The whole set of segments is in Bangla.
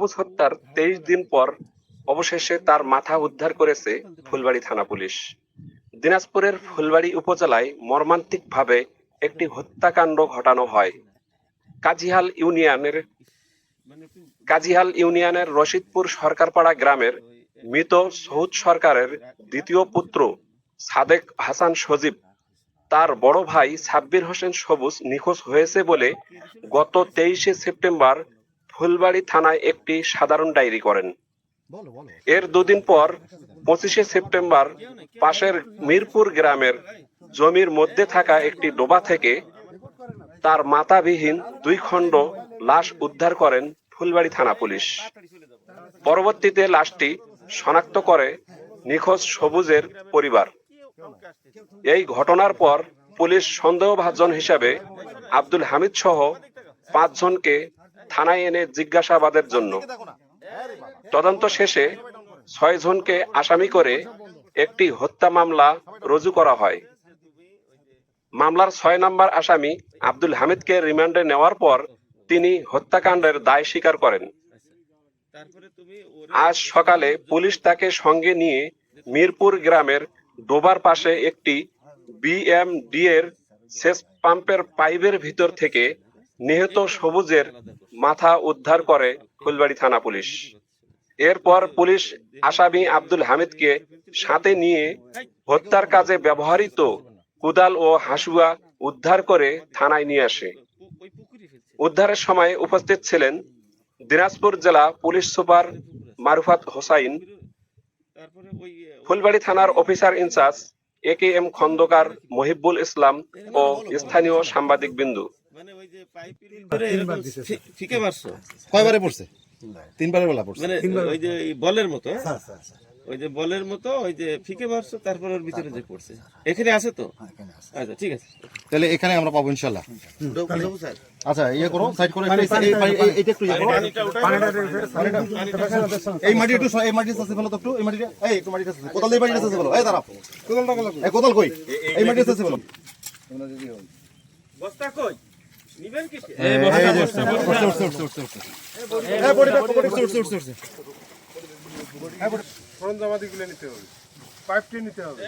সবুজ হত্যার তেইশ দিন পর অবশেষে তার মাথা উদ্ধার করেছে ফুলবাড়ি থানা পুলিশ। দিনাজপুরের ফুলবাড়ি উপজেলায় মর্মান্তিকভাবে একটি হত্যাকাণ্ড ঘটানো হয়। কাজিহাল ইউনিয়নের কাজিহাল ইউনিয়নের রশিদপুর সরকারপাড়া গ্রামের মৃত সৌদ সরকারের দ্বিতীয় পুত্র সাদেক হাসান সজীব, তার বড় ভাই সাব্বির হোসেন সবুজ নিখোঁজ হয়েছে বলে গত তেইশে সেপ্টেম্বর ফুলবাড়ি থানায় একটি সাধারণ ডায়েরি করেন। এর দুদিন পর পঁচিশে সেপ্টেম্বর পাশের মিরপুর গ্রামের জমির মধ্যে থাকা একটি ডোবা থেকে তার মাতাবিহীন দুই খণ্ড লাশ উদ্ধার করেন ফুলবাড়ি থানা পুলিশ। পরবর্তীতে লাশটি শনাক্ত করে নিখোঁজ সবুজের পরিবার। এই ঘটনার পর পুলিশ সন্দেহভাজন হিসাবে আব্দুল হামিদ সহ পাঁচজনকে থানায় এনে জিজ্ঞাসাবাদের জন্য। তদন্ত শেষে ছয় জনকে আসামি করে একটি হত্যা মামলা রুজু করা হয়। মামলার ছয় নম্বর আসামি আব্দুল হামিদকে রিমান্ডে নেওয়ার পর তিনি হত্যাকাণ্ডের দায় স্বীকার করেন। আজ সকালে পুলিশ তাকে সঙ্গে নিয়ে মিরপুর গ্রামের ডোবার পাশে একটি বিএমডি এর সেচ পাম্পের পাইপের ভিতর থেকে নিহত সবুজের মাথা উদ্ধার করে ফুলবাড়ি থানা পুলিশ। এরপর পুলিশ আসামি আব্দুল হামিদকে সাথে নিয়ে হত্যার কাজে ব্যবহৃত কুদাল ও হাসুয়া উদ্ধার করে থানায় নিয়ে আসে। উদ্ধারের সময় উপস্থিত ছিলেন দিনাজপুর জেলা পুলিশ সুপার মারুফাত হোসাইন, ফুলবাড়ি থানার officer in charge A K M Khandakar, Mohibul Islam ও স্থানীয় সাংবাদিক বিন্দু। ফিকে মারছো? কয়বারে পড়ছে? বেলা মানে ওই যে বলের মতো হ্যাঁ? ওই যে বলের মতো ওই যে ফিকে মারছো তারপরে ওর ভিতরে যে পড়ছে। এখানে আছে তো? আচ্ছা ঠিক আছে। তাহলে এখানে আমরা পাবো আচ্ছা ইয়ে করো সাইড করো একটু ইয়ে এই মাটি একটু এই মাটি আছে ফেলো তো একটু এই মাটিটা এই একটু মাটিটা আছে কোদাল মাটিটা আছে এই দাঁড়াও। কোদালটা কোদাল কই? এই মাটি আছে ফেলো। বস্তা কই? নিতে হবে।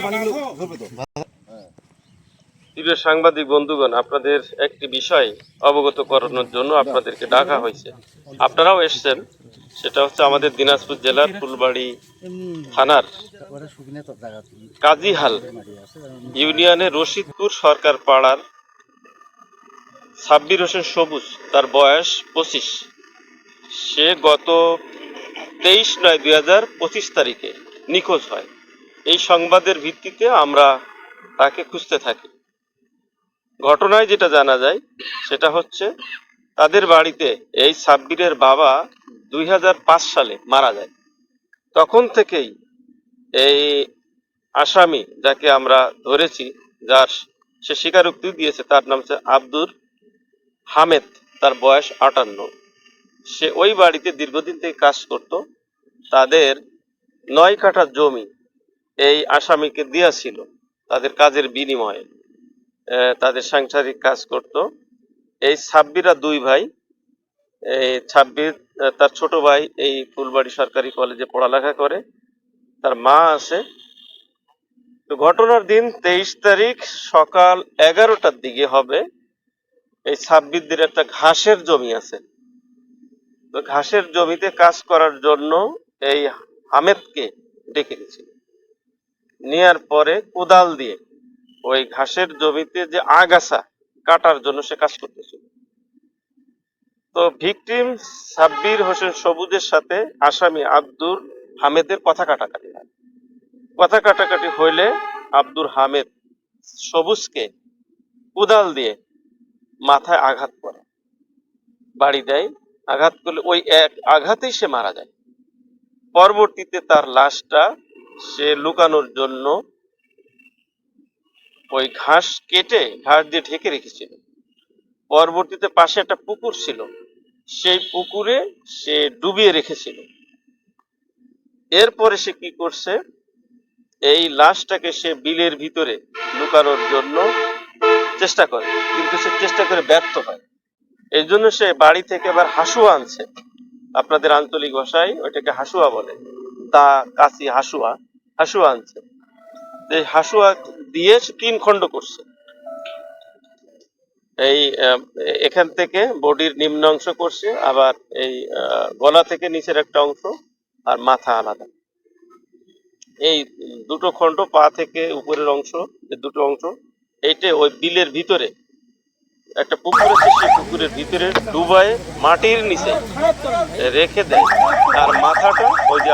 পানি ধরবে তো। প্রিয় সাংবাদিক বন্ধুগণ আপনাদের একটি বিষয় অবগত করানোর জন্য আপনাদেরকে ডাকা হয়েছে। আপনারাও এসছেন। সেটা হচ্ছে আমাদের দিনাজপুর জেলার ফুলবাড়ি থানার কাজীহাল ইউনিয়নে রশিদপুর সরকার পাড়ার সাব্বির হোসেন সবুজ, তার বয়স পঁচিশ। সে গত তেইশ নয় দুই হাজার পঁচিশ তারিখে নিখোঁজ হয়। এই সংবাদের ভিত্তিতে আমরা তাকে খুঁজতে থাকি। ঘটনায় যেটা জানা যায়, সেটা হচ্ছে তাদের বাড়িতে এই সাব্বিরের বাবা দুই হাজার পাঁচ সালে মারা যায়। তখন থেকেই এই আসামি যাকে আমরা ধরেছি, যার সে স্বীকারোক্তি দিয়েছে, তার নাম হচ্ছে আব্দুর হামেদ, তার বয়স আটান্ন। সে ওই বাড়িতে দীর্ঘদিন থেকে কাজ করত। তাদের নয় কাঠা জমি এই আসামিকে দিয়েছিল তাদের কাজের বিনিময়ে তাদের সাংসারিক কাজ করত। এই ছাব্বিরা দুই ভাই, এই ছাব্বির তার ছোট ভাই এই ফুলবাড়ি সরকারি কলেজে পড়ালেখা করে। তার মা আছে। তো ঘটনার দিন তেইশ তারিখ সকাল এগারোটার দিকে হবে। এই ছাব্বিরদের একটা ঘাসের জমি আছে। তো ঘাসের জমিতে কাজ করার জন্য এই হামেদকে ডেকে গেছিল নেয়ার পরে কোদাল দিয়ে ওই ঘাসের জমিতে যে আগাছা কাটার জন্য সে কাজ করতেছিল। তো ভিকটিম সাব্বির হোসেন সবুজের সাথে আসামি আব্দুর হামেদের কথা কাটাকাটি। হয় কথা কাটাকাটি হইলে আব্দুর হামেদ সবুজকে কোদাল দিয়ে মাথায় আঘাত করে। বাড়ি দেয়, আঘাত করলে ওই এক আঘাতেই সে মারা যায়। পরবর্তীতে তার লাশটা সে লুকানোর জন্য ওই ঘাস কেটে, ঘাস দিয়ে ঢেকে রেখেছিল। পরবর্তীতে পাশে একটা পুকুর ছিল। সেই পুকুরে সে ডুবিয়ে রেখেছিল। এরপরে সে কি করছে? এই লাশটাকে সে বিলের ভিতরে লুকানোর জন্য চেষ্টা করে, কিন্তু সে চেষ্টা করে ব্যর্থ হয়। এই জন্য সে বাড়ি থেকে আবার হাসুয়া আনছে। আপনাদের আঞ্চলিক ভাষায় ওইটাকে হাসুয়া বলে। তা কাশি হাসুয়া হাসুয়া আনছে। এই হাসুয়া দিয়ে সে তিন খণ্ড করছে। এই এখান থেকে বডির নিম্ন অংশ করছে, আবার এই গলা থেকে নিচের একটা অংশ আর মাথা আলাদা। এই দুটো খণ্ড পা থেকে উপরের অংশ, এই দুটো অংশ, এইটা ওই বিলের ভিতরে, একটা পুকুর আছে সেই পুকুরের ভিতরে ডুবায় মাটির নিচে রেখে দেয়। আর মাথাটা ওই যে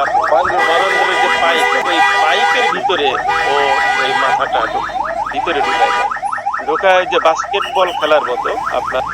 যে পাইপ, ওই পাইপের ভিতরে ও ওই মাথাটা ভিতরে দেয় ঢোকায় যে বাস্কেটবল খেলার মতো আপনার